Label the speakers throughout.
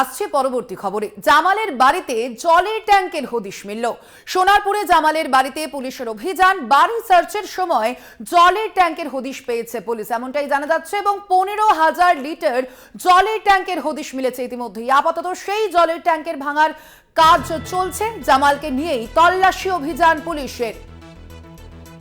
Speaker 1: আসছে পরবর্তী খবরে। জামালের বাড়িতে জলের ট্যাঙ্কের হদিশ মিলল। সোনারপুরে জামালের বাড়িতে পুলিশের অভিযান, বাড়ি সার্চের সময় জলের ট্যাঙ্কের হদিশ পেয়েছে পুলিশ। এমনটাই জানা যাচ্ছে এবং পনেরো হাজার লিটার জলের ট্যাঙ্কের হদিশ মিলেছে ইতিমধ্যেই। আপাতত সেই জলের ট্যাঙ্কের ভাঙার কাজ চলছে। জামালকে নিয়েই তল্লাশি অভিযান পুলিশের।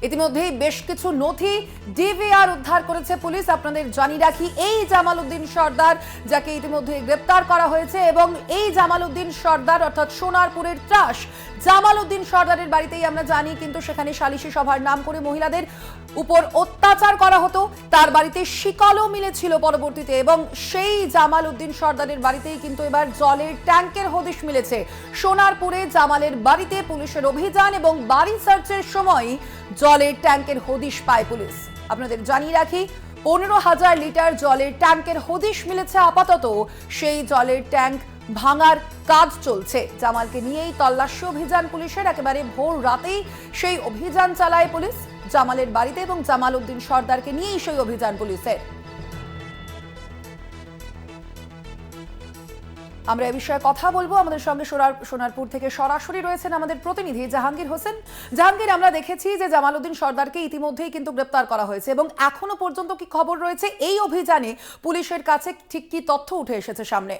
Speaker 1: ইতিমধ্যেই বেশ কিছু নথি ডিভিআর উদ্ধার করেছে পুলিশ। আপনাদের জানিয়ে রাখি, এই জামাল উদ্দিন সর্দার, যাকে ইতিমধ্যে গ্রেপ্তার করা হয়েছে, এবং এই জামাল উদ্দিন সর্দার, অর্থাৎ সোনারপুরের ত্রাস জামাল উদ্দিন সর্দারের বাড়িতেই আমরা জানি, কিন্তু সেখানে সালিশি সভার নাম করে মহিলাদের উপর অত্যাচার করা হতো। তার বাড়িতে শিকলও মিলেছিল পরবর্তীতে, এবং সেই জামাল উদ্দিন সর্দারের বাড়িতেই কিন্তু এবার জলের ট্যাঙ্কের হদিশ মিলেছে। সোনারপুরে জামালের বাড়িতে পুলিশের অভিযান এবং বাড়ি সার্চের সময় জলের ট্যাঙ্কের হদিশ পায় পুলিশ। আপনাদের জানিয়ে রাখি, পনেরো হাজার লিটার জলের ট্যাঙ্কের হদিশ মিলেছে আপাতত। সেই জলের ট্যাঙ্ক ভাঙার কাজ চলছে। জামালকে নিয়েই তল্লাশি অভিযান পুলিশের। একেবারে ভোর রাতেই সেই অভিযান চালায় পুলিশ। জামালের বাড়িতে এবং জামাল উদ্দিন সর্দারকে নিয়েই সেই অভিযান পুলিশের। আমরা এ বিষয়ে কথা বলব। আমাদের সঙ্গে সোনার সোনারপুর থেকে সরাসরি রয়েছেন আমাদের প্রতিনিধি জাহাঙ্গীর হোসেন। জাহাঙ্গীর, আমরা দেখেছি যে জামালউদ্দিন সর্দারকে ইতিমধ্যেই কিন্তু গ্রেপ্তার করা হয়েছে এবং এখনও পর্যন্ত কি খবর রয়েছে এই অভিযানে পুলিশের কাছে ঠিক কি তথ্য উঠে এসেছে সামনে?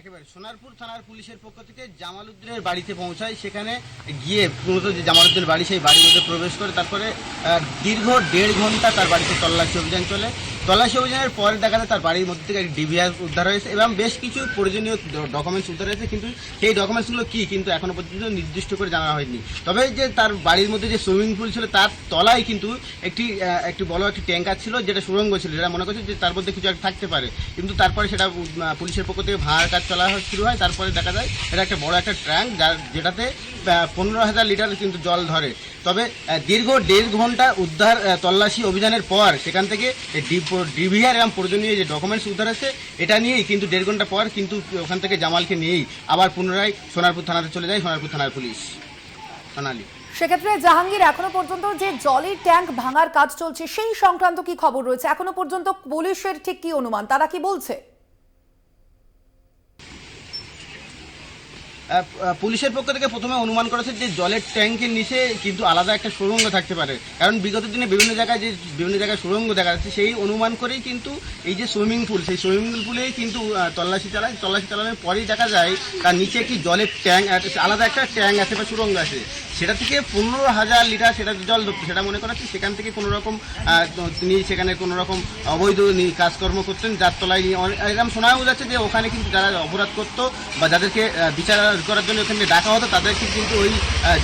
Speaker 2: একেবারে সোনারপুর থানার পুলিশের পক্ষ থেকে জামালউদ্দিনের বাড়িতে পৌঁছায়। সেখানে গিয়ে মূলত যে জামালউদ্দিনের বাড়ি, সেই বাড়ির মধ্যে প্রবেশ করে তারপরে দীর্ঘ দেড় ঘণ্টা তার বাড়িতে তল্লাশি অভিযান চলে। তল্লাশি অভিযানের পরে দেখা যায় তার বাড়ির মধ্যে থেকে একটি ডিভিআর উদ্ধার হয়েছে এবং বেশ কিছু প্রয়োজনীয় ডকুমেন্টস উদ্ধার হয়েছে, কিন্তু সেই ডকুমেন্টসগুলো কী কিন্তু এখনও পর্যন্ত নির্দিষ্ট করে জানা হয়নি। তবে যে তার বাড়ির মধ্যে যে সুইমিং পুল ছিল, তার তলায় কিন্তু একটি একটি বড় একটি ট্যাঙ্কার ছিল, যেটা সুরঙ্গ ছিল, যেটা মনে করছে যে তার মধ্যে কিছু একটা থাকতে পারে। কিন্তু তারপরে সেটা পুলিশের পক্ষ থেকে ভাঙার কাজ চলা শুরু হয়। তারপরে দেখা যায় এটা একটা বড় একটা ট্যাঙ্ক, যার, যেটাতে পনেরো হাজার লিটার কিন্তু জল ধরে। তবে দীর্ঘ দেড় ঘণ্টা উদ্ধার তল্লাশি অভিযানের পর সেখান থেকে ডিভিআর এবং প্রয়োজনীয় যে ডকুমেন্টস উদ্ধার আছে এটা নিয়েই কিন্তু দেড় ঘণ্টা পর কিন্তু ওখান থেকে জামালকে নিয়েই আবার পুনরায় সোনারপুর থানাতে চলে যায় সোনারপুর থানার পুলিশ। সোনালী।
Speaker 1: সেক্ষেত্রে জাহাঙ্গীর, এখনও পর্যন্ত যে জলের ট্যাঙ্ক ভাঙার কাজ চলছে, সেই সংক্রান্ত কি খবর রয়েছে? এখনও পর্যন্ত পুলিশের ঠিক কি অনুমান? তারা কি বলছে?
Speaker 2: পুলিশের পক্ষ থেকে প্রথমে অনুমান করেছে যে জলের ট্যাঙ্কের নিচে কিন্তু আলাদা একটা সুড়ঙ্গ থাকতে পারে। কারণ বিগত দিনে বিভিন্ন জায়গায় যে বিভিন্ন জায়গায় সুড়ঙ্গ দেখা যাচ্ছে, সেই অনুমান করেই কিন্তু এই যে সুইমিং পুল, সেই সুইমিং পুলেই কিন্তু তল্লাশি চালায়। তল্লাশি চালানোর পরেই দেখা যায়, তার নিচে একটি জলের ট্যাঙ্ক আলাদা একটা ট্যাঙ্ক আছে বা সুড়ঙ্গ আছে। সেটা থেকে পনেরো হাজার লিটার সেটা জল ধরতো। সেটা মনে করা হচ্ছে সেখান থেকে কোনো রকম তিনি সেখানে কোনো রকম অবৈধ কাজকর্ম করতেন। যার তলায় এরকম শোনাও যাচ্ছে যে ওখানে কিন্তু যারা অপরাধ করতো বা যাদেরকে বিচার করার জন্য ওখানে ডাকা হতো, তাদেরকে কিন্তু ওই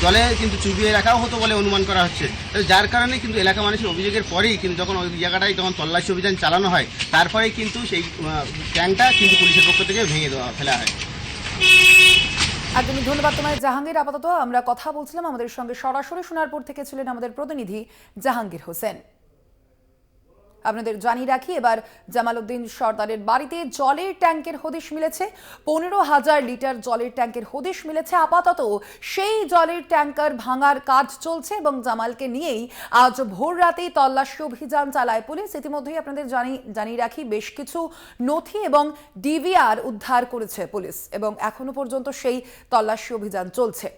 Speaker 2: জলে কিন্তু চুবিয়ে রাখাও হতো বলে অনুমান করা হচ্ছে। যার কারণে কিন্তু এলাকা মানুষের অভিযোগের পরেই কিন্তু যখন ওই জায়গাটায় যখন তল্লাশি অভিযান চালানো হয় তারপরেই কিন্তু সেই ট্যাঙ্কটা কিন্তু পুলিশের পক্ষ থেকে ভেঙে দেওয়া, ফেলা হয়।
Speaker 1: একদমই ধন্যবাদ তোমায়, জাহাঙ্গীর। আপাতত আমরা কথা বলছিলাম আমাদের সঙ্গে সরাসরি, সোনারপুর থেকে ছিলেন আমাদের প্রতিনিধি জাহাঙ্গীর হোসেন। আপনাদের জানিয়ে রাখি, এবার জামালউদ্দিন সর্দারের বাড়িতে জলের ট্যাঙ্কের হদিশ মিলেছে। পনেরো হাজার লিটার জলের ট্যাঙ্কের হদিশ মিলেছে। আপাতত সেই জলের ট্যাঙ্কার ভাঙার কাজ চলছে এবং জামালকে নিয়েই আজ ভোর রাতেই তল্লাশি অভিযান চালায় পুলিশ। ইতিমধ্যেই আপনাদের জানি, জানিয়ে রাখি, বেশ কিছু নথি এবং ডিভিআর উদ্ধার করেছে পুলিশ এবং এখনও পর্যন্ত সেই তল্লাশি অভিযান চলছে।